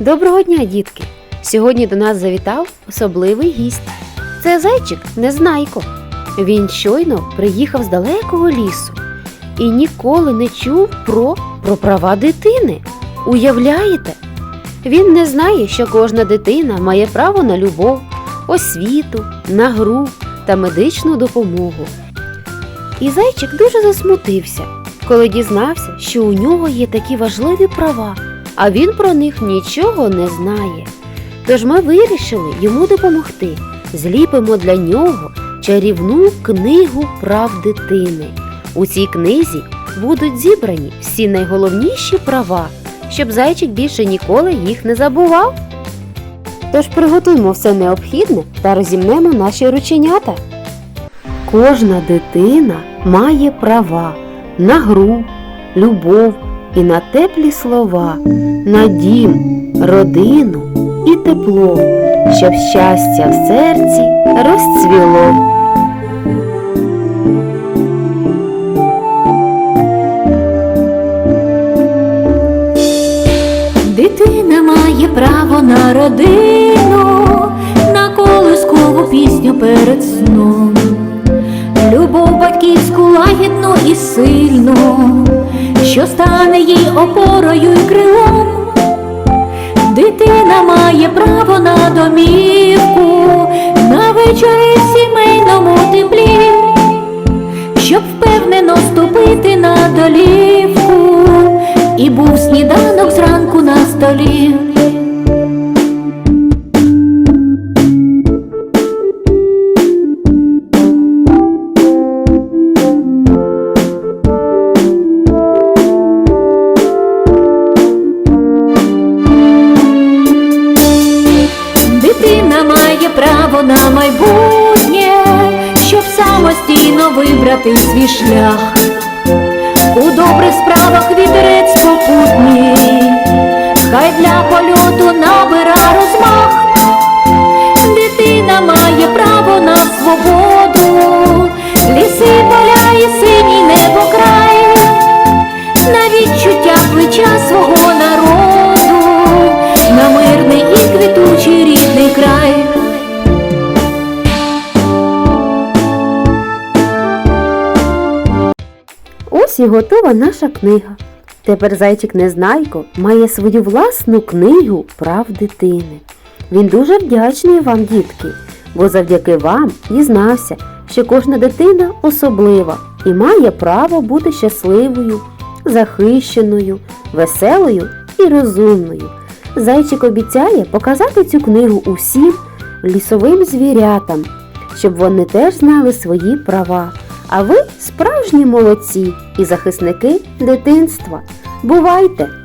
Доброго дня, дітки! Сьогодні до нас завітав особливий гість. Це зайчик Незнайко. Він щойно приїхав з далекого лісу і ніколи не чув про, про права дитини. Уявляєте? Він не знає, що кожна дитина має право на любов, освіту, на гру та медичну допомогу. І зайчик дуже засмутився, коли дізнався, що у нього є такі важливі права, а він про них нічого не знає. Тож ми вирішили йому допомогти. Зліпимо для нього чарівну книгу прав дитини. У цій книзі будуть зібрані всі найголовніші права, щоб зайчик більше ніколи їх не забував. Тож приготуймо все необхідне та розімнемо наші рученята. Кожна дитина має права на гру, любов і на теплі слова, на дім, родину і тепло, щоб щастя в серці розцвіло. Дитина має право на родину, на колискову пісню перед сном, любов батьківську лагідну і сильну, що стане їй опорою й крилом. Має право на домівку, на вечорі в сімейному теплі, щоб впевнено ступити на долівку, і був сніданок зранку на столі. На майбутнє, щоб самостійно вибрати свій шлях. У добрих справах вітерець попутній, хай для польоту набира розмах. Дитина має право на свободу, Ось і готова наша книга. Тепер зайчик Незнайко має свою власну книгу прав дитини. Він дуже вдячний вам, дітки, бо завдяки вам дізнався, що кожна дитина особлива і має право бути щасливою, захищеною, веселою і розумною. Зайчик обіцяє показати цю книгу усім лісовим звірятам, щоб вони теж знали свої права. А ви справжні молодці і захисники дитинства. Бувайте!